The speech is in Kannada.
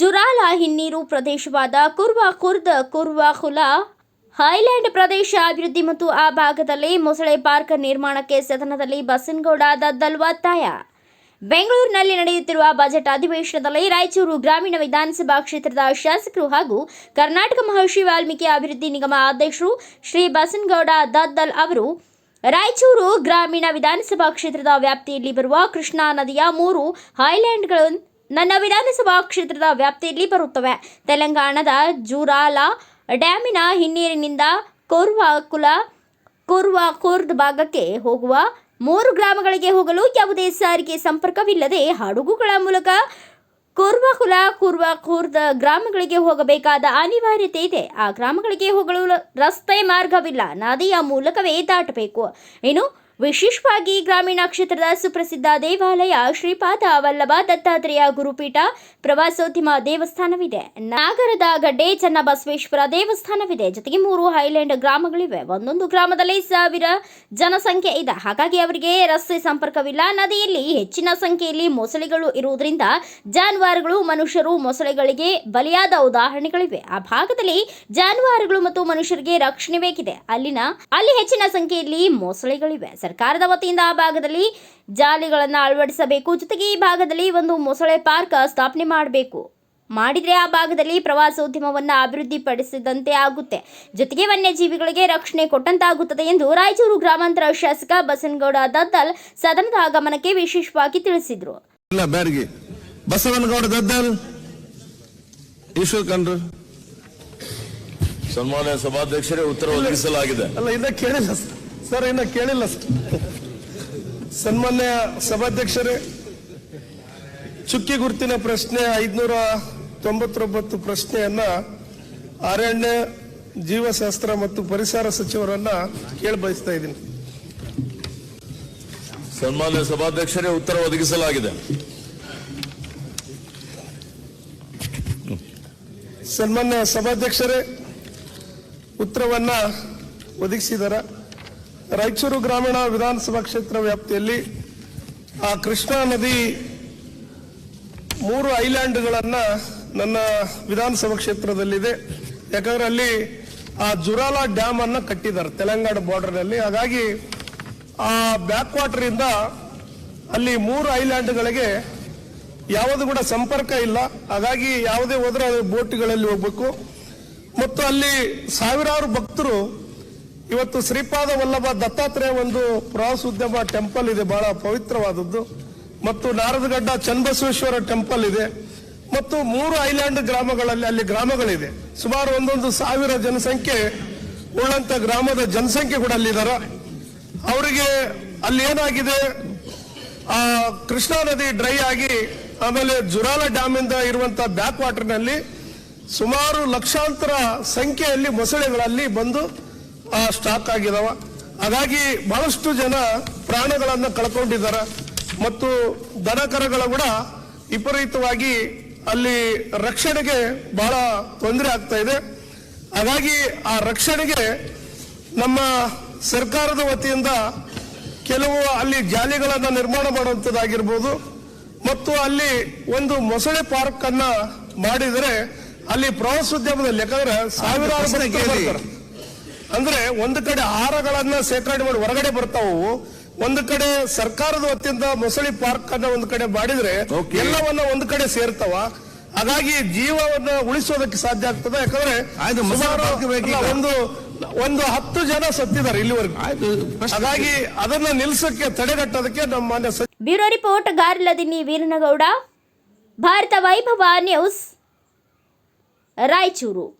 ಜುರಾಲ ಹಿನ್ನೀರು ಪ್ರದೇಶವಾದ ಕುರ್ವಾ ಖುರ್ದ್ ಕುರ್ವಾ ಖುಲಾ ಹೈಲ್ಯಾಂಡ್ ಪ್ರದೇಶ ಅಭಿವೃದ್ಧಿ ಮತ್ತು ಆ ಭಾಗದಲ್ಲಿ ಮೊಸಳೆ ಪಾರ್ಕ್ ನಿರ್ಮಾಣಕ್ಕೆ ಸದನದಲ್ಲಿ ಬಸನಗೌಡ ದದ್ದಲ್ ಒತ್ತಾಯ ಬೆಂಗಳೂರಿನಲ್ಲಿ ನಡೆಯುತ್ತಿರುವ ಬಜೆಟ್ ಅಧಿವೇಶನದಲ್ಲಿ ರಾಯಚೂರು ಗ್ರಾಮೀಣ ವಿಧಾನಸಭಾ ಕ್ಷೇತ್ರದ ಶಾಸಕರು ಹಾಗೂ ಕರ್ನಾಟಕ ಮಹರ್ಷಿ ವಾಲ್ಮೀಕಿ ಅಭಿವೃದ್ಧಿ ನಿಗಮ ಅಧ್ಯಕ್ಷರು ಶ್ರೀ ಬಸನಗೌಡ ದದ್ದಲ್ ಅವರು. ರಾಯಚೂರು ಗ್ರಾಮೀಣ ವಿಧಾನಸಭಾ ಕ್ಷೇತ್ರದ ವ್ಯಾಪ್ತಿಯಲ್ಲಿ ಬರುವ ಕೃಷ್ಣಾ ನದಿಯ ಮೂರು ಹೈಲ್ಯಾಂಡ್ಗಳು ನನ್ನ ವಿಧಾನಸಭಾ ಕ್ಷೇತ್ರದ ವ್ಯಾಪ್ತಿಯಲ್ಲಿ ಬರುತ್ತವೆ. ತೆಲಂಗಾಣದ ಜೂರಾಲ ಡ್ಯಾಮಿನ ಹಿನ್ನೀರಿನಿಂದ ಕೋರ್ವಾಕುಲ ಕೋರ್ವಾ ಖುರ್ದ್ ಭಾಗಕ್ಕೆ ಹೋಗುವ ಮೂರು ಗ್ರಾಮಗಳಿಗೆ ಹೋಗಲು ಯಾವುದೇ ಸಾರಿಗೆ ಸಂಪರ್ಕವಿಲ್ಲದೆ ಹಡಗುಗಳ ಮೂಲಕ ಕುರ್ವಕುಲ ಕುರ್ವ ಖುರ್ದ್ ಗ್ರಾಮಗಳಿಗೆ ಹೋಗಬೇಕಾದ ಅನಿವಾರ್ಯತೆ ಇದೆ. ಆ ಗ್ರಾಮಗಳಿಗೆ ಹೋಗಲು ರಸ್ತೆ ಮಾರ್ಗವಿಲ್ಲ. ನದಿಯ ಮೂಲಕವೇ ದಾಟಬೇಕು. ಇನ್ನು ವಿಶೇಷವಾಗಿ ಗ್ರಾಮೀಣ ಕ್ಷೇತ್ರದ ಸುಪ್ರಸಿದ್ಧ ದೇವಾಲಯ ಶ್ರೀಪಾದ ವಲ್ಲಭ ದತ್ತಾತ್ರೇಯ ಗುರುಪೀಠ ಪ್ರವಾಸೋದ್ಯಮ ದೇವಸ್ಥಾನವಿದೆ. ನಾಗರದ ಗಡ್ಡೆ ಚನ್ನಬಸವೇಶ್ವರ ದೇವಸ್ಥಾನವಿದೆ. ಜೊತೆಗೆ ಮೂರು ಹೈಲ್ಯಾಂಡ್ ಗ್ರಾಮಗಳಿವೆ. ಒಂದೊಂದು ಗ್ರಾಮದಲ್ಲಿ ಸಾವಿರ ಜನಸಂಖ್ಯೆ ಇದೆ. ಹಾಗಾಗಿ ಅವರಿಗೆ ರಸ್ತೆ ಸಂಪರ್ಕವಿಲ್ಲ. ನದಿಯಲ್ಲಿ ಹೆಚ್ಚಿನ ಸಂಖ್ಯೆಯಲ್ಲಿ ಮೊಸಳೆಗಳು ಇರುವುದರಿಂದ ಜಾನುವಾರುಗಳು, ಮನುಷ್ಯರು ಮೊಸಳೆಗಳಿಗೆ ಬಲಿಯಾದ ಉದಾಹರಣೆಗಳಿವೆ. ಆ ಭಾಗದಲ್ಲಿ ಜಾನುವಾರುಗಳು ಮತ್ತು ಮನುಷ್ಯರಿಗೆ ರಕ್ಷಣೆ ಬೇಕಿದೆ. ಅಲ್ಲಿನ, ಅಲ್ಲಿ ಹೆಚ್ಚಿನ ಸಂಖ್ಯೆಯಲ್ಲಿ ಮೊಸಳೆಗಳಿವೆ. ಸರ್ಕಾರದ ವತಿಯಿಂದ ಆ ಭಾಗದಲ್ಲಿ ಜಾಲಿಗಳನ್ನು ಅಳವಡಿಸಬೇಕು. ಜೊತೆಗೆ ಈ ಭಾಗದಲ್ಲಿ ಒಂದು ಮೊಸಳೆ ಪಾರ್ಕ್ ಸ್ಥಾಪನೆ ಮಾಡಬೇಕು. ಮಾಡಿದರೆ ಆ ಭಾಗದಲ್ಲಿ ಪ್ರವಾಸೋದ್ಯಮವನ್ನು ಅಭಿವೃದ್ಧಿಪಡಿಸಿದಂತೆ ಆಗುತ್ತೆ. ಜೊತೆಗೆ ವನ್ಯಜೀವಿಗಳಿಗೆ ರಕ್ಷಣೆ ಕೊಟ್ಟಂತಾಗುತ್ತದೆ ಎಂದು ರಾಯಚೂರು ಗ್ರಾಮಾಂತರ ಶಾಸಕ ಬಸನಗೌಡ ದದ್ದಲ್ ಸದನದ ಆಗಮನಕ್ಕೆ ವಿಶೇಷವಾಗಿ ತಿಳಿಸಿದರು. ಬಸವನಗೌಡ ದದ್ದಲ್ ಸನ್ಮಾನ್ಯ ಸಭಾಧ್ಯಕ್ಷರೇ ಉತ್ತರ ಒದಗಿಸಲಾಗಿದೆ. ಅಲ್ಲ ಸರ್. ಇನ್ನ ಕೇಳಿಲ್ಲ ಸರ್. ಸನ್ಮಾನ್ಯ ಸಭಾಧ್ಯಕ್ಷರೇ ಚುಕ್ಕಿ ಗುರುತಿನ ಪ್ರಶ್ನೆ ಐದ್ನೂರ ತೊಂಬತ್ತೊಂಬತ್ತು ಪ್ರಶ್ನೆಯನ್ನ ಅರಣ್ಯ ಜೀವಶಾಸ್ತ್ರ ಮತ್ತು ಪರಿಸರ ಸಚಿವರನ್ನ ಕೇಳಿ ಬಯಸ್ತಾ ಇದ್ದೀನಿ ಸನ್ಮಾನ್ಯ ಸಭಾಧ್ಯಕ್ಷರೇ ಉತ್ತರ ಒದಗಿಸಲಾಗಿದೆ ಸನ್ಮಾನ್ಯ ಸಭಾಧ್ಯಕ್ಷರೇ ಉತ್ತರವನ್ನ ಒದಗಿಸಿದಾರ ರಾಯಚೂರು ಗ್ರಾಮೀಣ ವಿಧಾನಸಭಾ ಕ್ಷೇತ್ರ ವ್ಯಾಪ್ತಿಯಲ್ಲಿ ಆ ಕೃಷ್ಣಾ ನದಿ ಮೂರು ಐಲ್ಯಾಂಡ್ಗಳನ್ನು ನನ್ನ ವಿಧಾನಸಭಾ ಕ್ಷೇತ್ರದಲ್ಲಿದೆ. ಯಾಕಂದ್ರೆ ಅಲ್ಲಿ ಆ ಜುರಾಲಾ ಡ್ಯಾಮ್ ಅನ್ನು ಕಟ್ಟಿದ್ದಾರೆ ತೆಲಂಗಾಣ ಬಾರ್ಡರ್ನಲ್ಲಿ. ಹಾಗಾಗಿ ಆ ಬ್ಯಾಕ್ ವಾಟರ್ ಇಂದ ಅಲ್ಲಿ ಮೂರು ಐಲ್ಯಾಂಡ್ಗಳಿಗೆ ಯಾವುದು ಕೂಡ ಸಂಪರ್ಕ ಇಲ್ಲ. ಹಾಗಾಗಿ ಯಾವುದೇ ಹೋದ್ರೆ ಬೋಟ್ಗಳಲ್ಲಿ ಹೋಗ್ಬೇಕು. ಮತ್ತು ಅಲ್ಲಿ ಸಾವಿರಾರು ಭಕ್ತರು ಇವತ್ತು ಶ್ರೀಪಾದ ವಲ್ಲಭ ದತ್ತಾತ್ರೇಯ ಒಂದು ಪ್ರವಾಸೋದ್ಯಮ ಟೆಂಪಲ್ ಇದೆ, ಬಹಳ ಪವಿತ್ರವಾದದ್ದು. ಮತ್ತು ನಾರದಗಡ್ಡ ಚನ್ನಬಸವೇಶ್ವರ ಟೆಂಪಲ್ ಇದೆ. ಮತ್ತು ಮೂರು ಐಲ್ಯಾಂಡ್ ಗ್ರಾಮಗಳಲ್ಲಿ ಅಲ್ಲಿ ಗ್ರಾಮಗಳಿದೆ. ಸುಮಾರು ಒಂದೊಂದು ಸಾವಿರ ಜನಸಂಖ್ಯೆ ಉಳ್ಳಂತ ಗ್ರಾಮದ ಜನಸಂಖ್ಯೆ ಕೂಡ ಅಲ್ಲಿದ್ದಾರೆ ಅವರಿಗೆ ಅಲ್ಲಿ ಏನಾಗಿದೆ? ಆ, ಕೃಷ್ಣಾ ನದಿ ಡ್ರೈ ಆಗಿ, ಆಮೇಲೆ ಜುರಾಲ ಡ್ಯಾಮ್ ಇಂದ ಇರುವಂತ ಬ್ಯಾಕ್ ವಾಟರ್ನಲ್ಲಿ ಸುಮಾರು ಲಕ್ಷಾಂತರ ಸಂಖ್ಯೆಯಲ್ಲಿ ಮೊಸಳೆಗಳಲ್ಲಿ ಬಂದು ಸ್ಟಾಕ್ ಆಗಿದಾವ. ಹಾಗಾಗಿ ಬಹಳಷ್ಟು ಜನ ಪ್ರಾಣಗಳನ್ನು ಕಳ್ಕೊಂಡಿದ್ದಾರೆ ಮತ್ತು ದನಕರಗಳ ಕೂಡ ವಿಪರೀತವಾಗಿ ಅಲ್ಲಿ ರಕ್ಷಣೆಗೆ ಬಹಳ ತೊಂದರೆ ಆಗ್ತಾ ಇದೆ. ಹಾಗಾಗಿ ಆ ರಕ್ಷಣೆಗೆ ನಮ್ಮ ಸರ್ಕಾರದ ವತಿಯಿಂದ ಕೆಲವು ಅಲ್ಲಿ ಜಾಲಿಗಳನ್ನ ನಿರ್ಮಾಣ ಮಾಡುವಂತದ್ದಾಗಿರ್ಬೋದು. ಮತ್ತು ಅಲ್ಲಿ ಒಂದು ಮೊಸಳೆ ಪಾರ್ಕ್ ಅನ್ನ ಮಾಡಿದರೆ ಅಲ್ಲಿ ಪ್ರವಾಸೋದ್ಯಮದಲ್ಲಿ, ಯಾಕಂದ್ರೆ ಸಾವಿರಾರು ಪ್ರಶ್ನೆ ಭಕ್ತರು ಕೇಳಿ. ಬರ್ತಾರೆ. ಅಂದ್ರೆ ಒಂದು ಕಡೆ ಆಹಾರಗಳನ್ನ ಶೇಖರಣೆ ಮಾಡಿ ಹೊರಗಡೆ ಬರ್ತಾವು ಒಂದು ಕಡೆ ಸರ್ಕಾರದ ವತಿಯಿಂದ ಮೊಸಳಿ ಪಾರ್ಕ್ ಅನ್ನ ಒಂದು ಕಡೆ ಮಾಡಿದ್ರೆ. ಎಲ್ಲವನ್ನ ಒಂದು ಕಡೆ ಸೇರ್ತಾವ. ಹಾಗಾಗಿ ಜೀವವನ್ನ ಉಳಿಸೋದಕ್ಕೆ ಸಾಧ್ಯ ಆಗ್ತದೆ. ಯಾಕಂದ್ರೆ ಒಂದು ಒಂದು ಹತ್ತು ಜನ ಸತ್ತಿದ್ದಾರೆ ಇಲ್ಲಿವರೆಗೂ. ಹಾಗಾಗಿ ಅದನ್ನ ನಿಲ್ಸಕ್ಕೆ ತಡೆಗಟ್ಟೋದಕ್ಕೆ ನಮ್ಮ ಮಾನ್ಯ bureau report ಗಾರ್ಲದಿನಿ Veeranagouda Bharata Vaibhava news Raichur.